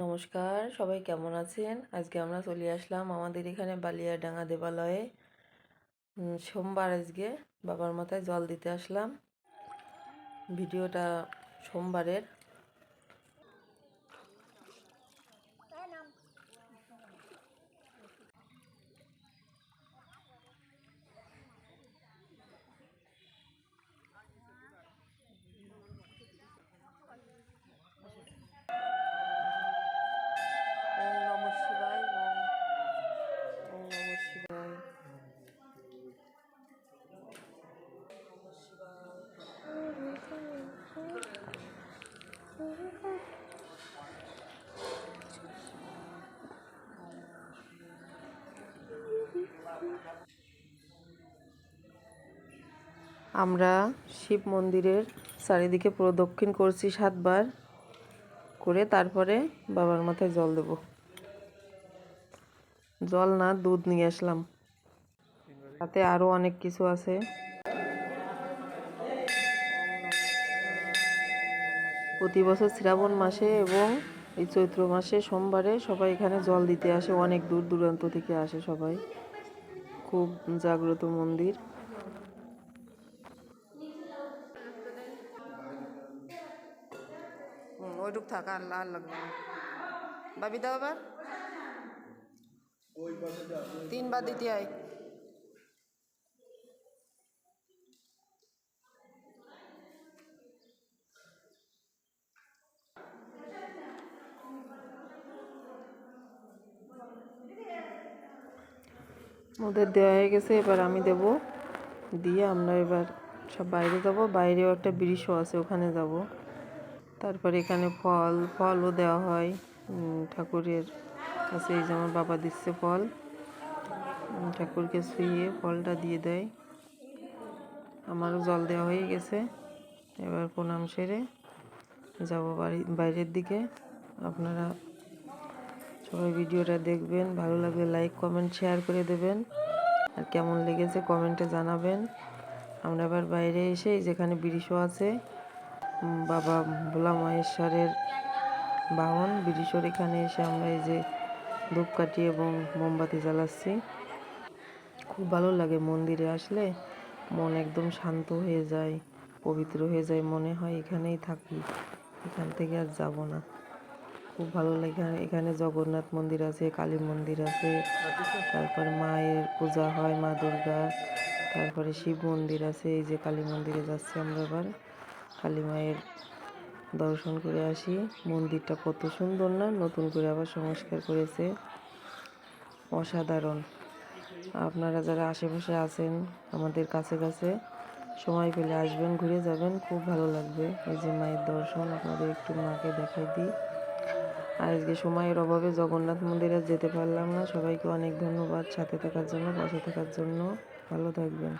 নমস্কার, সবাই কেমন আছেন? আজকে আমরা চলে আসলাম আমাদের এখানে বালিয়াডাঙ্গা দেবালয়ে। সোমবার আজকে বাবার মাথায় জল দিতে আসলাম। ভিডিওটা সোমবারের। আমরা শিব মন্দিরের চারিদিকে প্রদক্ষিণ করছি সাতবার করে তারপরে বাবার মাথায় জল দেব। জল না, দুধ নিয়ে আসলাম। তাতে আরও অনেক কিছু আছে। প্রতি বছর শ্রাবণ মাসে এবং এই চৈত্র মাসে সোমবারে সবাই এখানে জল দিতে আসে, অনেক দূর দূরান্ত থেকে আসে সবাই। খুব জাগ্রত মন্দির। থাক আর আর লাগবে না। ভাবি দাও আবার। তিনবার দিতে হয় ওদের দেওয়া হয়ে গেছে, এবার আমি দেব। দিয়ে আমরা এবার সব বাইরে যাব। বাইরেও একটা ব্রিজও আছে, ওখানে যাব। তারপরে এখানে ফল, ফলও দেওয়া হয়। ঠাকুরের কাছে এই যে আমার বাবা দিচ্ছে ফল। ঠাকুরকে শুয়ে ফলটা দিয়ে দেয়। আমারও জল দেওয়া হয়ে গেছে। এবার প্রণাম সেরে যাব বাড়ি, বাইরের দিকে। আপনারা সবাই ভিডিওটা দেখবেন, ভালো লাগলে লাইক কমেন্ট শেয়ার করে দেবেন। আর কেমন লেগেছে কমেন্টে জানাবেন। আমরা এবার বাইরে এসে যেখানে ব্রিজও আছে বাবা ভোলা মহেশ্বরের বাহন। ব্রিজর এখানে এসে আমরা এই যে ধূপকাঠি এবং মোমবাতি জ্বালাচ্ছি। খুব ভালো লাগে মন্দিরে আসলে। মন একদম শান্ত হয়ে যায়, পবিত্র হয়ে যায় মনে হয়, এখানেই থাকি। এখান থেকে আর যাব না। খুব ভালো লাগে। এখানে জগন্নাথ মন্দির আছে, কালী মন্দির আছে, তারপর মায়ের পূজা হয়, মা দুর্গা, তারপরে শিব মন্দির আছে, এই যে কালী মন্দিরে যাচ্ছি আমরা এবার। কালী মায়ের দর্শন করে আসি। মন্দিরটা কত সুন্দর না, নতুন করে আবার সংস্কার করেছে। অসাধারণ। আপনারা যারা আশেপাশে আছেন, আমাদের কাছে কাছে সময় পেলে আসবেন, ঘুরে যাবেন, খুব ভালো লাগবে। এই যে মায়ের দর্শন, আপনাদের একটু মাকে দেখাই দিই। আজকে সময়ের অভাবে জগন্নাথ মন্দিরে যেতে পারলাম না। সবাইকে অনেক ধন্যবাদ সাথে থাকার জন্য, পাশে থাকার জন্য। ভালো থাকবেন।